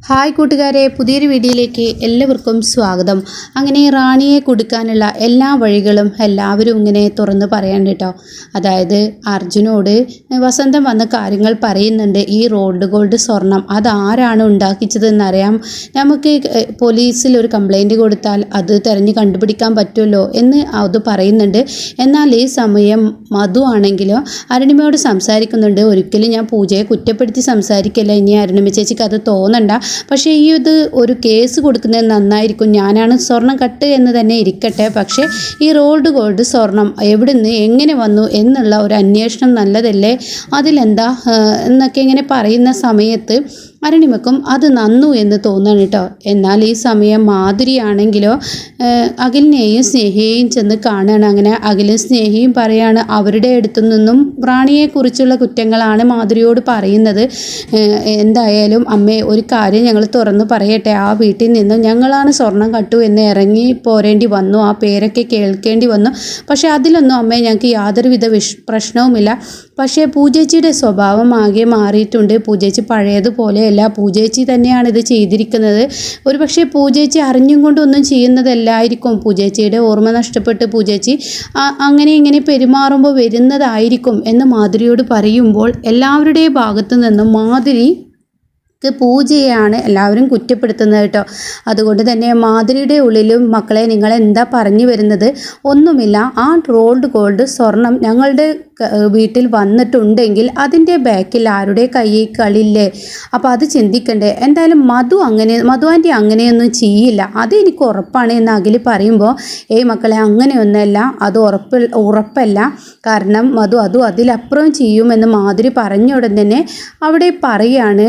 Hi കൂട്ടുകാരെ പുതിയൊരു വീഡിയോയിലേക്ക് എല്ലാവർക്കും സ്വാഗതം. അങ്ങനെ റാണിയെ കൊടുക്കാനുള്ള എല്ലാ വഴികളും എല്ലാവരും ഇങ്ങനെ തുറന്ന് പറയാൻ കേട്ടോ. അതായത് അർജുനോട് വസന്തം വന്ന കാര്യങ്ങൾ പറയുന്നുണ്ട്. ഈ റോഡ് ഗോൾഡ് സ്വർണം അതാരാണ് ഉണ്ടാക്കിച്ചതെന്നറിയാം നമുക്ക് പോലീസിൽ ഒരു കംപ്ലൈന്റ് കൊടുത്താൽ അത് തിരഞ്ഞ് കണ്ടുപിടിക്കാൻ പറ്റുമല്ലോ എന്ന് അത് പറയുന്നുണ്ട്. എന്നാൽ ഈ സമയം മധു ആണെങ്കിലും അരുണിമയോട് സംസാരിക്കുന്നുണ്ട്. ഒരിക്കലും ഞാൻ പൂജയെ കുറ്റപ്പെടുത്തി സംസാരിക്കില്ല. ഇനി അരുണിമ ചേച്ചിക്ക് അത് തോന്നണ്ട. പക്ഷേ ഈ ഇത് ഒരു കേസ് കൊടുക്കുന്നത് നന്നായിരിക്കും. ഞാനാണ് സ്വർണം കട്ട് എന്ന് തന്നെ ഇരിക്കട്ടെ. പക്ഷേ ഈ റോൾഡ് ഗോൾഡ് സ്വർണം എവിടുന്ന് എങ്ങനെ വന്നു എന്നുള്ള ഒരു അന്വേഷണം നല്ലതല്ലേ? അതിലെന്താ എന്നൊക്കെ ഇങ്ങനെ പറയുന്ന സമയത്ത് അരുണിമക്കും അത് നന്നു എന്ന് തോന്നണം കേട്ടോ. എന്നാൽ ഈ സമയം മാധുരിയാണെങ്കിലോ അഖിലിനെയും സ്നേഹിയെയും ചെന്ന് കാണുകയാണ് അങ്ങനെ അഖിലും സ്നേഹയും പറയാണ് അവരുടെ അടുത്തു നിന്നും റാണിയെക്കുറിച്ചുള്ള കുറ്റങ്ങളാണ് മാധുരിയോട് പറയുന്നത്. എന്തായാലും അമ്മേ ഒരു കാര്യം ഞങ്ങൾ തുറന്ന് പറയട്ടെ. ആ വീട്ടിൽ നിന്നും ഞങ്ങളാണ് സ്വർണം കട്ടു എന്ന് ഇറങ്ങി പോരേണ്ടി വന്നു. ആ പേരൊക്കെ കേൾക്കേണ്ടി വന്നു. പക്ഷേ അതിലൊന്നും അമ്മേ ഞങ്ങൾക്ക് യാതൊരുവിധ വിഷ് പ്രശ്നവുമില്ല. പക്ഷേ പൂജേച്ചിയുടെ സ്വഭാവം ആകെ മാറിയിട്ടുണ്ട്. പൂജേച്ചി പഴയതുപോലെയല്ല പൂജേച്ചി തന്നെയാണ് ഇത് ചെയ്തിരിക്കുന്നത്. ഒരു പക്ഷേ പൂജേച്ചി അറിഞ്ഞും കൊണ്ടൊന്നും ചെയ്യുന്നതല്ലായിരിക്കും. പൂജേച്ചിയുടെ ഓർമ്മ നഷ്ടപ്പെട്ട് പൂജേച്ചി അങ്ങനെ ഇങ്ങനെ പെരുമാറുമ്പോൾ വരുന്നതായിരിക്കും എന്ന് മാധുരിയോട് പറയുമ്പോൾ എല്ലാവരുടെയും ഭാഗത്തു നിന്നും മാധുരി പൂജയാണ് എല്ലാവരും കുറ്റപ്പെടുത്തുന്നത് കേട്ടോ. അതുകൊണ്ട് തന്നെ മാധുരിയുടെ ഉള്ളിലും മക്കളെ നിങ്ങൾ എന്താ പറഞ്ഞു വരുന്നത്? ഒന്നുമില്ല. ആ റോൾഡ് ഗോൾഡ് സ്വർണം ഞങ്ങളുടെ വീട്ടിൽ വന്നിട്ടുണ്ടെങ്കിൽ അതിന്റെ ബാക്കിൽ ആരുടെ കയ്യിൽ കളില്ലേ അപ്പോൾ അത് ചിന്തിക്കണ്ടേ. എന്തായാലും മധു അങ്ങനെ മധു ആന്റി അങ്ങനെയൊന്നും ചെയ്യില്ല. അത് എനിക്ക് ഉറപ്പാണ് എന്ന് അഖിൽ പറയുമ്പോൾ ഏയ് മക്കളെ അങ്ങനെയൊന്നല്ല. അത് ഉറപ്പ് ഉറപ്പല്ല. കാരണം മധു അതും അതിലപ്പുറം ചെയ്യുമെന്ന് മാധുരി പറഞ്ഞ ഉടൻ തന്നെ അവിടെ പറയാണ്.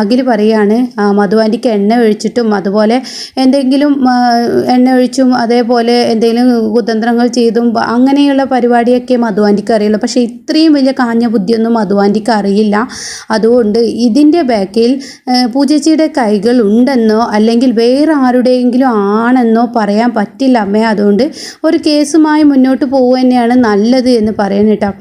അഖിൽ പറയാണ് മധു ആന്റിക്ക് എണ്ണ ഒഴിച്ചിട്ടും അതുപോലെ എന്തെങ്കിലും എണ്ണ ഒഴിച്ചും അതേപോലെ എന്തെങ്കിലും കുതന്ത്രങ്ങൾ ചെയ്തും അങ്ങനെയുള്ള പരിപാടിയൊക്കെ മധു ആന്റിക്ക് അറിയുള്ളൂ പക്ഷേ ഇത്രയും വലിയ കാഞ്ഞ ബുദ്ധിയൊന്നും മധുവാന്റിക്ക് അറിയില്ല. അതുകൊണ്ട് ഇതിന്റെ ബാക്കിൽ പൂജച്ചിയുടെ കൈകൾ ഉണ്ടെന്നോ അല്ലെങ്കിൽ വേറെ ആരുടെയെങ്കിലും ആണെന്നോ പറയാൻ പറ്റില്ല അമ്മേ. അതുകൊണ്ട് ഒരു കേസുമായി മുന്നോട്ട് പോകുക തന്നെയാണ് നല്ലത് എന്ന് പറയുന്നു കേട്ടോ.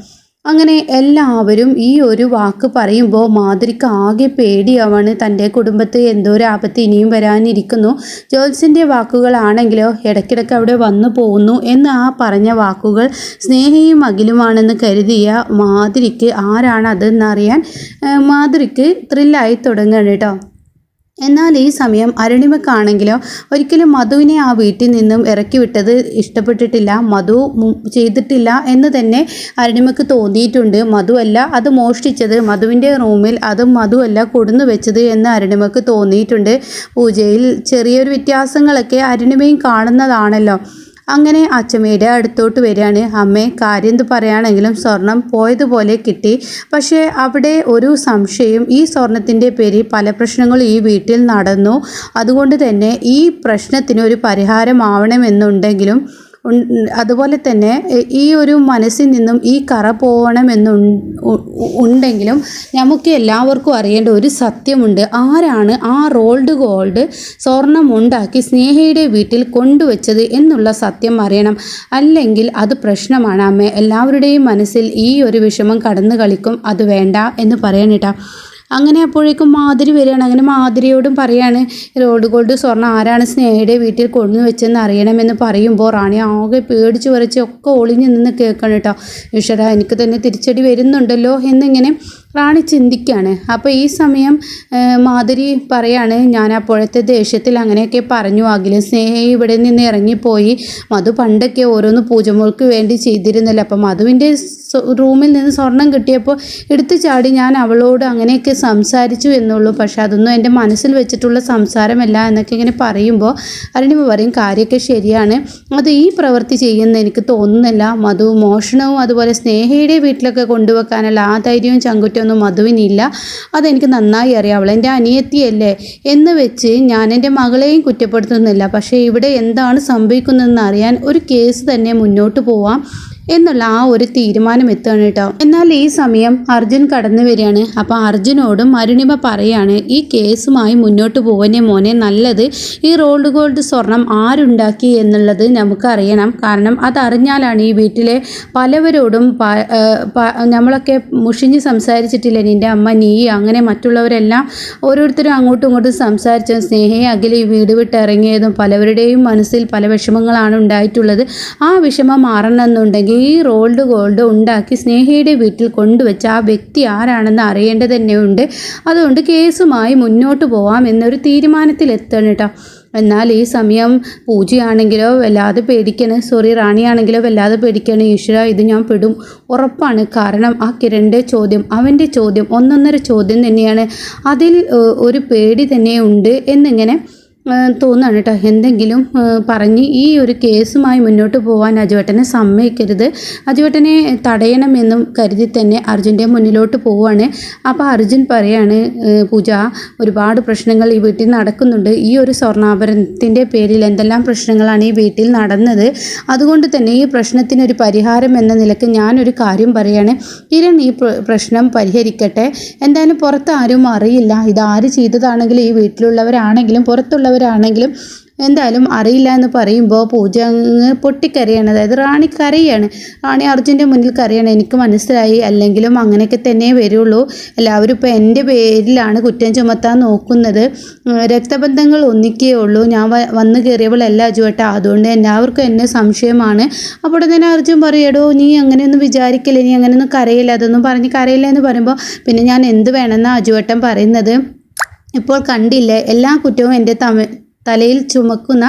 അങ്ങനെ എല്ലാവരും ഈ ഒരു വാക്ക് പറയുമ്പോൾ മാതിരിക്ക് ആകെ പേടിയാവാണ് തന്റെ കുടുംബത്ത് എന്തോ ഒരു ആപത്ത് ഇനിയും വരാനിരിക്കുന്നു. ജോൽസിന്റെ വാക്കുകളാണെങ്കിലോ ഇടയ്ക്കിടയ്ക്ക് അവിടെ വന്നു പോകുന്നു എന്ന് ആ പറഞ്ഞ വാക്കുകൾ സ്നേഹയും അഖിലുമാണെന്ന് കരുതിയ മാതിരിക്ക് ആരാണ് അതെന്നറിയാൻ മാതിരിക്ക് ത്രില്ലായി തുടങ്ങുകയാണ് കേട്ടോ. എന്നാൽ ഈ സമയം അരുണിമക്കാണെങ്കിലോ ഒരിക്കലും മധുവിനെ ആ വീട്ടിൽ നിന്നും ഇറക്കി വിട്ടത് ഇഷ്ടപ്പെട്ടിട്ടില്ല. മധു ചെയ്തിട്ടില്ല എന്ന് തന്നെ അരുണിമക്ക് തോന്നിയിട്ടുണ്ട്. മധുവല്ല അത് മോഷ്ടിച്ചത്. മധുവിന്റെ റൂമിൽ അത് മധുവല്ല കൊടുന്നു വെച്ചത് എന്ന് അരുണിമക്ക് തോന്നിയിട്ടുണ്ട്. പൂജയിൽ ചെറിയൊരു വ്യത്യാസങ്ങളൊക്കെ അരുണിമയും കാണുന്നതാണല്ലോ. അങ്ങനെ അച്ചമ്മയുടെ അടുത്തോട്ട് വരികയാണ്. അമ്മേ കാര്യം എന്ത് പറയുകയാണെങ്കിലും സ്വർണം പോയതുപോലെ കിട്ടി. പക്ഷേ അവിടെ ഒരു സംശയം. ഈ സ്വർണത്തിന്റെ പേരിൽ പല പ്രശ്നങ്ങളും ഈ വീട്ടിൽ നടന്നു. അതുകൊണ്ട് തന്നെ ഈ പ്രശ്നത്തിന് ഒരു പരിഹാരമാവണമെന്നുണ്ടെങ്കിലും അതുപോലെ തന്നെ ഈ ഒരു മനസ്സിൽ നിന്നും ഈ കറ പോകണമെന്ന് ഉണ്ടെങ്കിലും നമുക്ക് എല്ലാവർക്കും അറിയേണ്ട ഒരു സത്യമുണ്ട്. ആരാണ് ആ റോൾഡ് ഗോൾഡ് സ്വർണം ഉണ്ടാക്കി സ്നേഹയുടെ വീട്ടിൽ കൊണ്ടുവച്ചത് എന്നുള്ള സത്യം അറിയണം. അല്ലെങ്കിൽ അത് പ്രശ്നമാണ്. അമ്മ എല്ലാവരുടെയും മനസ്സിൽ ഈ ഒരു വിഷമം കടന്നു കളിക്കും അത് വേണ്ട എന്ന് പറയണേട്ടാ. അങ്ങനെ അപ്പോഴേക്കും മാധുരി വരികയാണ്. അങ്ങനെ മാധുരിയോടും പറയാണ് റോഡ് ഗോൾഡ് സ്വർണം ആരാണ് സ്നേഹയുടെ വീട്ടിൽ കൊണ്ടു വെച്ചെന്ന് അറിയണമെന്ന് പറയുമ്പോൾ റാണി ആകെ പേടിച്ച് വരച്ച് ഒക്കെ ഒളിഞ്ഞു നിന്ന് കേൾക്കണം കേട്ടോ. ഈശ്വര എനിക്ക് തന്നെ തിരിച്ചടി വരുന്നുണ്ടല്ലോ എന്നിങ്ങനെ റാണി ചിന്തിക്കുകയാണ് അപ്പോൾ ഈ സമയം മാധുരി പറയാണ് ഞാൻ അപ്പോഴത്തെ ദേഷ്യത്തിൽ അങ്ങനെയൊക്കെ പറഞ്ഞു. അഖിലും സ്നേഹ ഇവിടെ നിന്ന് ഇറങ്ങിപ്പോയി. മധു പണ്ടൊക്കെ ഓരോന്ന് പൂജമോൾക്ക് വേണ്ടി ചെയ്തിരുന്നല്ലോ. അപ്പം മധുവിന്റെ റൂമിൽ നിന്ന് സ്വർണം കിട്ടിയപ്പോൾ എടുത്തു ചാടി ഞാൻ അവളോട് അങ്ങനെയൊക്കെ സംസാരിച്ചു എന്നുള്ളൂ. പക്ഷേ അതൊന്നും എന്റെ മനസ്സിൽ വെച്ചിട്ടുള്ള സംസാരമല്ല എന്നൊക്കെ ഇങ്ങനെ പറയുമ്പോൾ അരുണിമ പറയും കാര്യമൊക്കെ ശരിയാണ്. അത് ഈ പ്രവൃത്തി ചെയ്യുന്ന എനിക്ക് തോന്നുന്നില്ല. മധു മോഷണവും അതുപോലെ സ്നേഹയുടെ വീട്ടിലൊക്കെ കൊണ്ടുവെക്കാനുള്ള ആ ധൈര്യവും ചങ്കുറ്റൊന്നും മധുവിനില്ല. അതെനിക്ക് നന്നായി അറിയാം അവൾ എന്റെ അനിയത്തിയല്ലേ? എന്ന് വെച്ച് ഞാൻ എന്റെ മകളെയും കുറ്റപ്പെടുത്തുന്നില്ല. പക്ഷേ ഇവിടെ എന്താണ് സംഭവിക്കുന്നതെന്ന് അറിയാൻ ഒരു കേസ് തന്നെ മുന്നോട്ട് പോവാം. എന്നുള്ള ആ ഒരു തീരുമാനം എത്തുകയാണ് കേട്ടോ. എന്നാൽ ഈ സമയം അർജുൻ കടന്നു വരികയാണ്. അപ്പോൾ അർജുനോടും അരുണിമ പറയാണ് ഈ കേസുമായി മുന്നോട്ട് പോകുന്നേ മോനെ നല്ലത് ഈ റോൾഡ് ഗോൾഡ് സ്വർണം ആരുണ്ടാക്കി എന്നുള്ളത് നമുക്കറിയണം കാരണം അതറിഞ്ഞാലാണ് ഈ വീട്ടിലെ പലവരോടും നമ്മളൊക്കെ മുഷിഞ്ഞ് സംസാരിച്ചിട്ടില്ല നിന്റെ അമ്മ നീ അങ്ങനെ മറ്റുള്ളവരെല്ലാം ഓരോരുത്തരും അങ്ങോട്ടും ഇങ്ങോട്ടും സംസാരിച്ച സ്നേഹയെ അഖില ഈ വീട് വിട്ടിറങ്ങിയതും പലവരുടെയും മനസ്സിൽ പല വിഷമങ്ങളാണ് ഉണ്ടായിട്ടുള്ളത്. ആ വിഷമം മാറണമെന്നുണ്ടെങ്കിൽ ഈ റോൾഡ് ഗോൾഡ് ഉണ്ടാക്കി സ്നേഹയുടെ വീട്ടിൽ കൊണ്ടുവച്ച ആ വ്യക്തി ആരാണെന്ന് അറിയേണ്ടത് തന്നെയുണ്ട് അതുകൊണ്ട് കേസുമായി മുന്നോട്ട് പോവാം എന്നൊരു തീരുമാനത്തിൽ എത്തണം കേട്ടോ എന്നാൽ ഈ സമയം പൂജയാണെങ്കിലോ വല്ലാതെ പേടിക്കണ് സോറി റാണിയാണെങ്കിലോ വല്ലാതെ പേടിക്കണ്. ഈശ്വര ഇത് ഞാൻ പെടും. ഉറപ്പാണ്. കാരണം ആ കിരണിന്റെ ചോദ്യം അവന്റെ ചോദ്യം ഒന്നൊന്നര ചോദ്യം തന്നെയാണ്. അതിൽ ഒരു പേടി തന്നെ ഉണ്ട് എന്നിങ്ങനെ തോന്നുകയാണ് കേട്ടോ. എന്തെങ്കിലും പറഞ്ഞ് ഈ ഒരു കേസുമായി മുന്നോട്ട് പോകാൻ അജുവേട്ടനെ സമ്മതിക്കരുത്. അജുവേട്ടനെ തടയണമെന്നും കരുതി തന്നെ അർജുന്റെ മുന്നിലോട്ട് പോവുകയാണ് അപ്പോൾ അർജുൻ പറയാണ് പൂജ ഒരുപാട് പ്രശ്നങ്ങൾ ഈ വീട്ടിൽ നടക്കുന്നുണ്ട്. ഈ ഒരു സ്വർണാഭരണത്തിന്റെ പേരിൽ എന്തെല്ലാം പ്രശ്നങ്ങളാണ് ഈ വീട്ടിൽ നടന്നത്? അതുകൊണ്ട് തന്നെ ഈ പ്രശ്നത്തിനൊരു പരിഹാരം എന്ന നിലയ്ക്ക് ഞാനൊരു കാര്യം പറയാണ്. കിരൺ ഈ പ്രശ്നം പരിഹരിക്കട്ടെ. എന്തായാലും പുറത്ത് ആരും അറിയില്ല. ഇതാര് ചെയ്തതാണെങ്കിലും ഈ വീട്ടിലുള്ളവരാണെങ്കിലും പുറത്തുള്ളവരാണെങ്കിലും എന്തായാലും അറിയില്ല എന്ന് പറയുമ്പോൾ പൂജ അങ്ങ് പൊട്ടിക്കരയാണ്. അതായത് റാണി കരയാണ്. റാണി അർജുന്റെ മുന്നിൽ കരയാണ്. എനിക്ക് മനസ്സിലായി. അല്ലെങ്കിലും അങ്ങനെയൊക്കെ തന്നെ വരുള്ളൂ. എല്ലാവരും ഇപ്പോൾ എന്റെ പേരിലാണ് കുറ്റം ചുമത്താൻ നോക്കുന്നത്. രക്തബന്ധങ്ങൾ ഒന്നിക്കേ ഉള്ളൂ. ഞാൻ വന്ന് കയറിയവളല്ല അജുവേട്ട. അതുകൊണ്ട് എല്ലാവർക്കും എന്നെ സംശയമാണ്. അപ്പോൾ തന്നെ അർജുൻ പറയടോ നീ അങ്ങനെയൊന്നും വിചാരിക്കില്ല? നീ അങ്ങനെയൊന്നും കരയില്ല. അതൊന്നും പറഞ്ഞ് കരയില്ല എന്ന് പറയുമ്പോൾ പിന്നെ ഞാൻ എന്ത് വേണമെന്നാണ് അജുവേട്ടൻ പറയുന്നത്? ഇപ്പോൾ കണ്ടില്ലേ എല്ലാ കുറ്റവും എന്റെ തമ തലയിൽ ചുമക്കുന്ന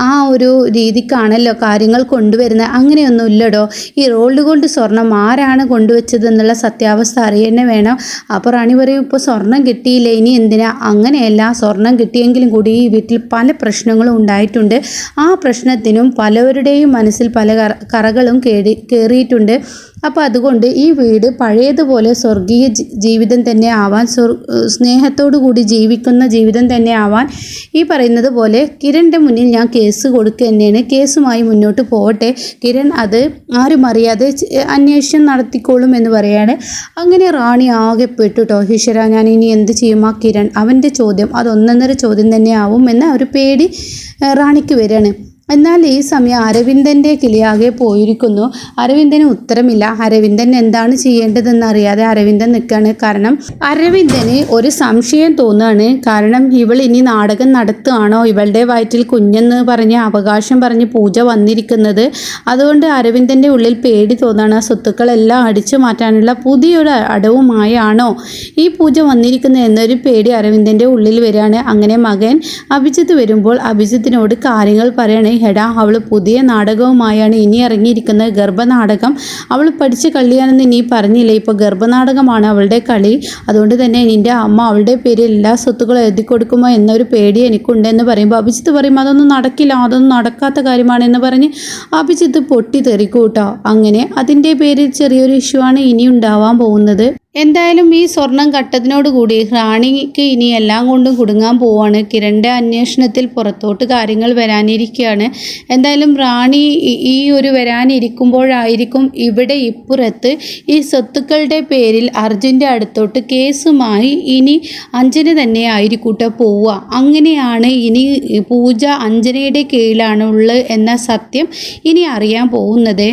ആ, ഒരു രീതിക്കാണല്ലോ കാര്യങ്ങൾ കൊണ്ടുവരുന്നത്. അങ്ങനെയൊന്നും ഇല്ലടോ ഈ റോൾഡ് ഗോൾഡ് സ്വർണം ആരാണ് കൊണ്ടുവച്ചത് എന്നുള്ള സത്യാവസ്ഥ അറിയണേ വേണം. അപ്പോൾ റാണി പറയും ഇപ്പോൾ സ്വർണം കിട്ടിയില്ല ഇനി എന്തിനാ? അങ്ങനെയല്ല സ്വർണം കിട്ടിയെങ്കിലും കൂടി ഈ വീട്ടിൽ പല പ്രശ്നങ്ങളും ഉണ്ടായിട്ടുണ്ട്. ആ പ്രശ്നത്തിനും പലവരുടെയും മനസ്സിൽ പല കറ കറകളും കേടി കയറിയിട്ടുണ്ട് അപ്പോൾ അതുകൊണ്ട് ഈ വീട് പഴയതുപോലെ സ്വർഗീയ ജീവിതം തന്നെ ആവാൻ സ്നേഹത്തോടു കൂടി ജീവിക്കുന്ന ജീവിതം തന്നെ ആവാൻ ഈ പറയുന്നത് പോലെ കിരണിന്റെ മുന്നിൽ ഞാൻ കേസ് കൊടുക്കുക തന്നെയാണ് കേസുമായി മുന്നോട്ട് പോകട്ടെ. കിരൺ അത് ആരും അറിയാതെ അന്വേഷണം നടത്തിക്കോളും എന്ന് പറയാണ്. അങ്ങനെ റാണി ആകെ പെട്ടു കേട്ടോ ഈശ്വര ഞാൻ ഇനി എന്ത് ചെയ്യും? ആ കിരൺ അവന്റെ ചോദ്യം അതൊന്നൊന്നര ചോദ്യം തന്നെ ആവും എന്ന ഒരു പേടി റാണിക്ക് വരികയാണ്. എന്നാൽ ഈ സമയം അരവിന്ദന്റെ കിളിയാകെ പോയിരിക്കുന്നു. അരവിന്ദന് ഉത്തരമില്ല. അരവിന്ദൻ എന്താണ് ചെയ്യേണ്ടതെന്ന് അറിയാതെ അരവിന്ദൻ നിൽക്കുകയാണ്. കാരണം അരവിന്ദന് ഒരു സംശയം തോന്നുകയാണ്. കാരണം ഇവൾ ഇനി നാടകം നടത്തുകയാണോ? ഇവളുടെ വയറ്റിൽ കുഞ്ഞെന്ന് പറഞ്ഞ് അവകാശം പറഞ്ഞ് പൂജ വന്നിരിക്കുന്നത്. അതുകൊണ്ട് അരവിന്ദന്റെ ഉള്ളിൽ പേടി തോന്നുകയാണ്. ആ സ്വത്തുക്കളെല്ലാം അടിച്ചു മാറ്റാനുള്ള പുതിയൊരു അടവുമായാണോ ഈ പൂജ വന്നിരിക്കുന്നത് എന്നൊരു പേടി അരവിന്ദന്റെ ഉള്ളിൽ വരികയാണ്. അങ്ങനെ മകൻ അഭിജിത്ത് വരുമ്പോൾ അഭിജിത്തിനോട് കാര്യങ്ങൾ പറയണേ. എടാ അവൾ പുതിയ നാടകവുമായാണ് ഇനി ഇറങ്ങിയിരിക്കുന്നത്. ഗർഭനാടകം. അവൾ പഠിച്ച കളിയാണെന്ന് നീ പറഞ്ഞില്ലേ? ഇപ്പോൾ ഗർഭനാടകമാണ് അവളുടെ കളി. അതുകൊണ്ട് തന്നെ നിന്റെ അമ്മ അവളുടെ പേരിൽ എല്ലാ സ്വത്തുക്കളും എഴുതി കൊടുക്കുമോ എന്നൊരു പേടി എനിക്കുണ്ടെന്ന് പറയുമ്പോൾ അഭിജിത്ത് പറയും അതൊന്നും നടക്കില്ല. അതൊന്നും നടക്കാത്ത കാര്യമാണെന്ന് പറഞ്ഞ് അഭിജിത്ത് പൊട്ടി തെറിക്കൂട്ടോ അങ്ങനെ അതിന്റെ പേരിൽ ചെറിയൊരു ഇഷ്യൂ ആണ് ഇനി ഉണ്ടാവാൻ പോകുന്നത്. എന്തായാലും ഈ സ്വർണം കട്ടതിനോടുകൂടി റാണിക്ക് ഇനി എല്ലാം കൊണ്ടും കുടുങ്ങാൻ പോവാണ്. കിരണിന്റെ അന്വേഷണത്തിൽ പുറത്തോട്ട് കാര്യങ്ങൾ വരാനിരിക്കുകയാണ് എന്തായാലും റാണി ഈ- ഒരു വരാനിരിക്കുമ്പോഴായിരിക്കും ഇവിടെ ഇപ്പുറത്ത് ഈ സ്വത്തുക്കളുടെ പേരിൽ അർജുന്റെ അടുത്തോട്ട് കേസുമായി ഇനി അഞ്ജന തന്നെ ആയിരിക്കൂട്ടെ പോവുക. അങ്ങനെയാണ് ഇനി പൂജ അഞ്ജനയുടെ കീഴിലാണുള്ളത് എന്ന സത്യം ഇനി അറിയാൻ പോകുന്നത്.